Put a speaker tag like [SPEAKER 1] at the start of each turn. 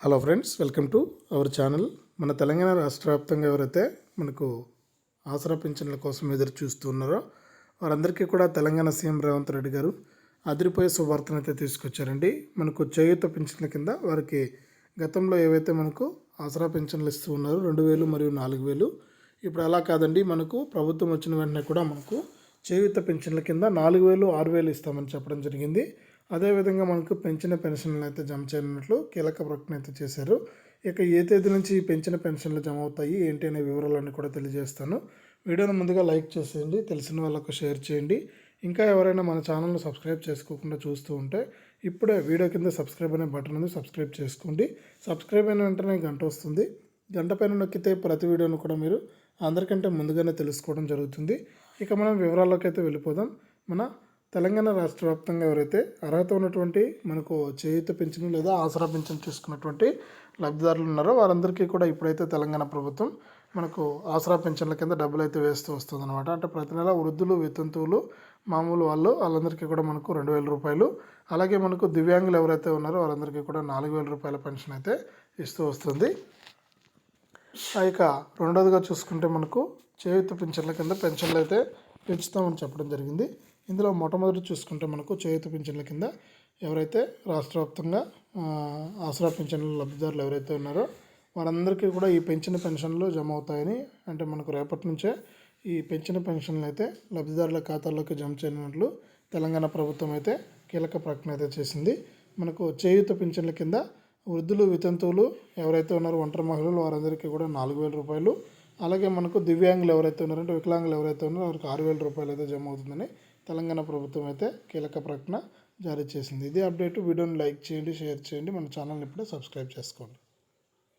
[SPEAKER 1] Hello friends welcome to our channel. మన తెలంగాణ రాష్ట్ర వ్యాప్తంగా ఎవరైతే మనకు ఆసరా పింఛన్ల కోసం ఎదురు చూస్తున్నారో వారందరికీ కూడా తెలంగాణ సీఎం రేవంత్ రెడ్డి గారు అదిరిపోయే శుభార్తను అయితే తీసుకొచ్చారండి. మనకు చేయూత పింఛన్ల కింద వారికి గతంలో ఏవైతే మనకు ఆసరా పింఛన్లు ఇస్తూ ఉన్నారో రెండు వేలు మరియు నాలుగు వేలు. ఇప్పుడు అలా కాదండి మనకు ప్రభుత్వం వచ్చిన వెంటనే కూడా మనకు జీవిత పెన్షన్ల కింద నాలుగు వేలు ఆరు వేలు ఇస్తామని చెప్పడం జరిగింది. అదేవిధంగా మనకు పెంచిన పెన్షన్లు అయితే జమ చేయనున్నట్లు కీలక ప్రకటన అయితే చేశారు. ఇక ఏ తేదీ నుంచి ఈ పెంచిన పెన్షన్లు జమ అవుతాయి ఏంటి అనే వివరాలన్నీ కూడా తెలియజేస్తాను. వీడియోను ముందుగా లైక్ చేసేయండి తెలిసిన వాళ్ళకు షేర్ చేయండి. ఇంకా ఎవరైనా మన ఛానల్ను సబ్స్క్రైబ్ చేసుకోకుండా చూస్తూ ఉంటే ఇప్పుడే వీడియో కింద సబ్స్క్రైబ్ అనే బటన్ ఉంది సబ్స్క్రైబ్ చేసుకోండి. సబ్స్క్రైబ్ అయిన వెంటనే గంట వస్తుంది. గంట పైన నొక్కితే ప్రతి వీడియోను కూడా మీరు అందరికంటే ముందుగానే తెలుసుకోవడం జరుగుతుంది. ఇక మనం వివరాల్లోకి అయితే వెళ్ళిపోదాం. మన తెలంగాణ రాష్ట్ర వ్యాప్తంగా ఎవరైతే అర్హత ఉన్నటువంటి మనకు చేయూత పెన్షన్ లేదా ఆసరా పెన్షన్ తీసుకున్నటువంటి లబ్ధిదారులు ఉన్నారో వారందరికీ కూడా ఇప్పుడైతే తెలంగాణ ప్రభుత్వం మనకు ఆసరా పెన్షన్ల కింద డబ్బులు అయితే వేస్తూ వస్తుంది అనమాట అంటే ప్రతి నెల వృద్ధులు వితంతువులు మామూలు వాళ్ళు వాళ్ళందరికీ కూడా మనకు రెండు వేల రూపాయలు. అలాగే మనకు దివ్యాంగులు ఎవరైతే ఉన్నారో వాళ్ళందరికీ కూడా నాలుగు వేల రూపాయల పెన్షన్ అయితే ఇస్తూ వస్తుంది. ఇక రెండోదిగా చూసుకుంటే మనకు చేయూత పింఛన్ల కింద పెన్షన్లు అయితే పెంచుతామని చెప్పడం జరిగింది. ఇందులో మొట్టమొదటి చూసుకుంటే మనకు చేయూత పింఛన్ల కింద ఎవరైతే రాష్ట్ర వ్యాప్తంగా ఆసరా పింఛన్ల లబ్ధిదారులు ఎవరైతే ఉన్నారో వారందరికీ కూడా ఈ పెంచిన పెన్షన్లు జమ అవుతాయని అంటే మనకు రేపటి నుంచే ఈ పెంచిన పెన్షన్లు అయితే లబ్ధిదారుల ఖాతాల్లోకి జమ చేయనున్నట్లు తెలంగాణ ప్రభుత్వం అయితే కీలక ప్రకటన అయితే చేసింది. మనకు చేయూత పింఛన్ల కింద వృద్ధులు వితంతువులు ఎవరైతే ఉన్నారో ఒంటరి మహిళలు వారందరికీ కూడా నాలుగు వేల రూపాయలు. అలాగే మనకు దివ్యాంగులు ఎవరైతే ఉన్నారంటే వికలాంగులు ఎవరైతే ఉన్నారో వారికి ఆరు వేల రూపాయలు అయితే జమ అవుతుందని తెలంగాణ ప్రభుత్వం అయితే కీలక ప్రకటన జారీ చేసింది. ఇది అప్డేట్. వీడియోని లైక్ చేయండి షేర్ చేయండి. మన ఛానల్ని ఇప్పుడే సబ్స్క్రైబ్ చేసుకోండి.